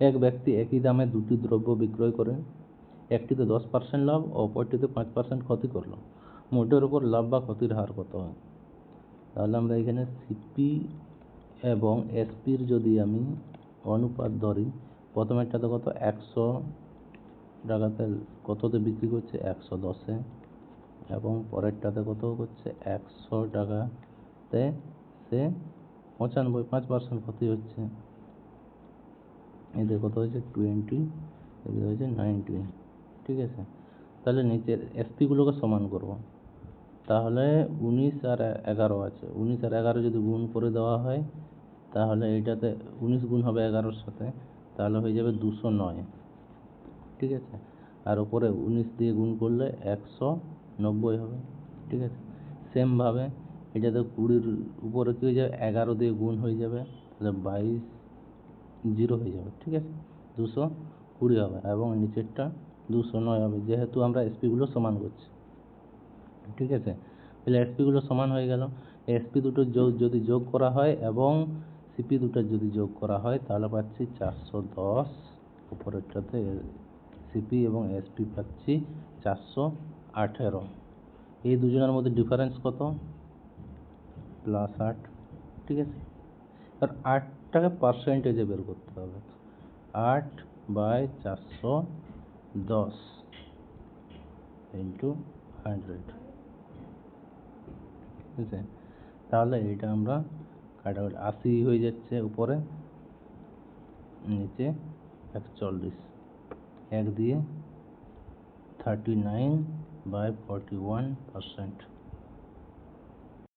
এক ব্যক্তি একই দামে দুটি দ্রব্য বিক্রয় করেন একটিতে দশ পার্সেন্ট লাভ ও অপরটিতে পাঁচ পার্সেন্ট ক্ষতি করল। মোটের উপর লাভ বা ক্ষতির হার কত হয়? তাহলে আমরা এখানে সিপি এবং এসপির যদি আমি অনুপাত ধরি প্রথমেরটাতে কত? একশো টাকাতে কততে বিক্রি করছে? একশো দশে। এবং পরেরটাতে কত করছে? একশো টাকাতে সে পঁচানব্বই, পাঁচ পার্সেন্ট ক্ষতি হচ্ছে। এদের কত হয়েছে টোয়েন্টি এদের হয়েছে নাইনটি ঠিক আছে? তাহলে নিচের এসপিগুলোকে সমান করব। তাহলে উনিশ আর এগারো আছে। উনিশ আর এগারো যদি গুণ করে দেওয়া হয়, তাহলে এইটাতে উনিশ গুণ হবে এগারোর সাথে, তাহলে হয়ে যাবে দুশো নয়, ঠিক আছে? আর ওপরে উনিশ দিয়ে গুণ করলে একশো নব্বই হবে, ঠিক আছে? সেমভাবে এটাতে কুড়ির উপরে কী হয়ে যাবে? এগারো দিয়ে গুণ হয়ে যাবে, তাহলে বাইশ জিরো হয়ে যাবে, ঠিক আছে? দুশো কুড়ি হবে এবং নিচেরটা দুশো নয় হবে, যেহেতু আমরা এসপিগুলো সমান করছি, ঠিক আছে? তাহলে এসপিগুলো সমান হয়ে গেল। এসপি দুটো যোগ যদি যোগ করা হয় এবং সিপি দুটো যদি যোগ করা হয়, তাহলে পাচ্ছি চারশো দশ, উপরেরটাতে সিপি এবং এসপি পাচ্ছি চারশো আঠেরো। এই দুজনের মধ্যে ডিফারেন্স কত? প্লাস আট, ঠিক আছে? আর আটটাকে পার্সেন্টেজে বের করতে হবে। আট বাই চারশো দশ ইন্টু হান্ড্রেড ঠিক আছে? তাহলে এইটা আমরা কাটাকুটি, আশি হয়ে যাচ্ছে উপরে, নিচে একচল্লিশ। এক দিয়ে thirty nine by forty one percent